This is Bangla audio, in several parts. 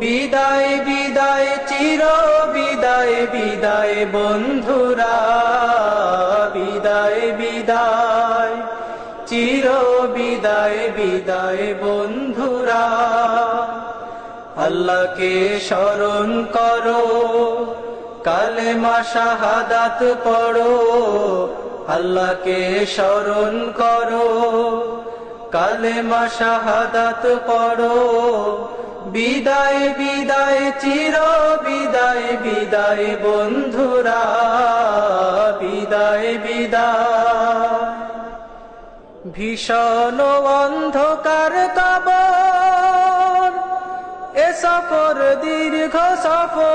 বিদায় বিদায়, চির বিদায় বিদায় বন্ধুরা, বিদায় বিদায়, চির বিদায় বিদায় বন্ধুরা, আল্লাহকে স্মরণ করো, কালেমা শাহাদাত পড়ো, আল্লাহকে স্মরণ করো, কালেমা শাহাদাত পড়ো বিদায় বিদায়, চির বিদায় বিদায় বন্ধুরা, বিদায় বিদায়। ভীষণ অন্ধকার কবর, এ সফর দীর্ঘ সফর।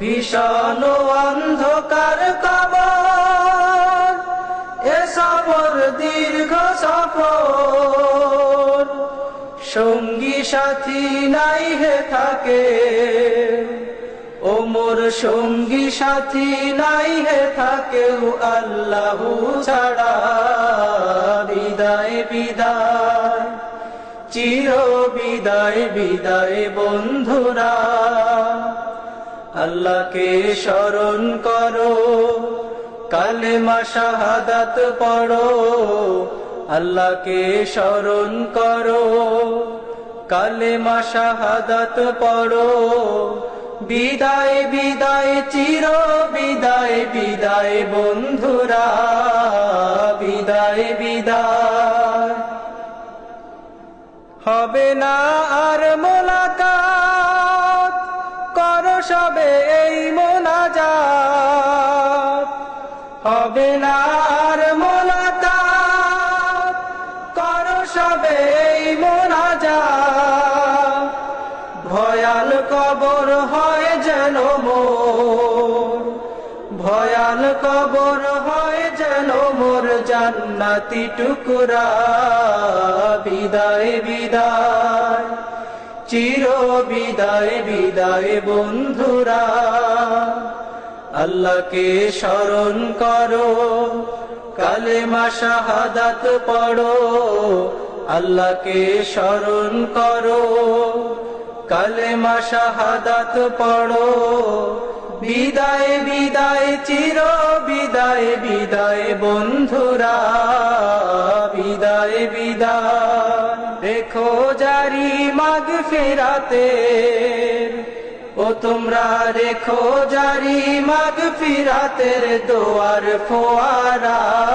ভীষণ অন্ধকার কবর, এ সফর দীর্ঘ সফর। সঙ্গী সাথী নাই হে থাকে। ওমর সঙ্গী সাথী নাই হে থাকে আল্লাহ ছাড়া বিদায় বিদায়। চির বিদায় বিদায় বন্ধুরা, আল্লাহকে স্মরণ করো, কালেমা শাহাদাত পড়ো আল্লাহকে স্মরণ করো, কালেমা শাহাদাত পড়ো, বিদায় বিদায়, চির বিদায় বিদায় বন্ধুরা, বিদায় বিদায়। হবে না আর মোলাকাত, কর সবে এই মোনাজাত। হবে না আর মোলাকাত কবর হয় যেন মোর। ভয়াল কবর হয় যেন মোর, জান্নাতি টুকুরা, বিদায় বিদায়। চির বিদায় বিদায় বন্ধুরা, আল্লাহকে স্মরণ করো, কালেমা শাহাদাত পড়ো, আল্লাহকে স্মরণ করো। কালেমা শাহাদাত পড়ো। বিদায় বিদায়, চির বিদায় বিদায় বন্ধুরা। বিদায় বিদায়। রেখো জারি মাগ ফেরাতে ও তোমরা রেখো জারি মাগ ফিরাতের দোয়ার ফোয়ারা।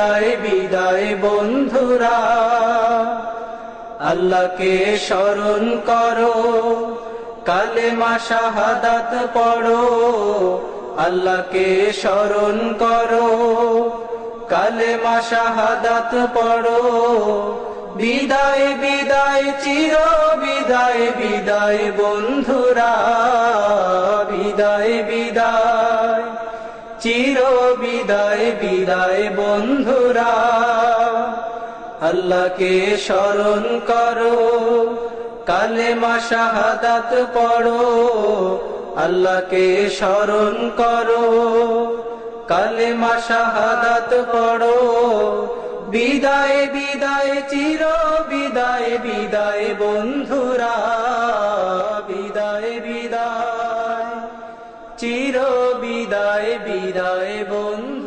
বিদায় বিদায় বন্ধুরা, আল্লাহকে স্মরণ করো, কালেমা শাহাদাত পড়ো, আল্লাহকে স্মরণ করো, কালেমা শাহাদাত পড়ো, বিদায় বিদায়, চির বিদায় বিদায় বন্ধুরা, বিদায় বিদায়, চির বিদায়। বিদায় বন্ধুরা, আল্লাহকে স্মরণ করো, কালে শাহাদাত পড়ো, আল্লাহকে স্মরণ করো, কালে শাহাদাত পড়ো, বিদায় বিদায়, চির বিদায় বিদায় বন্ধুরা, বিদায় বিদায়, চির বিদায় বিদায় বন্ধু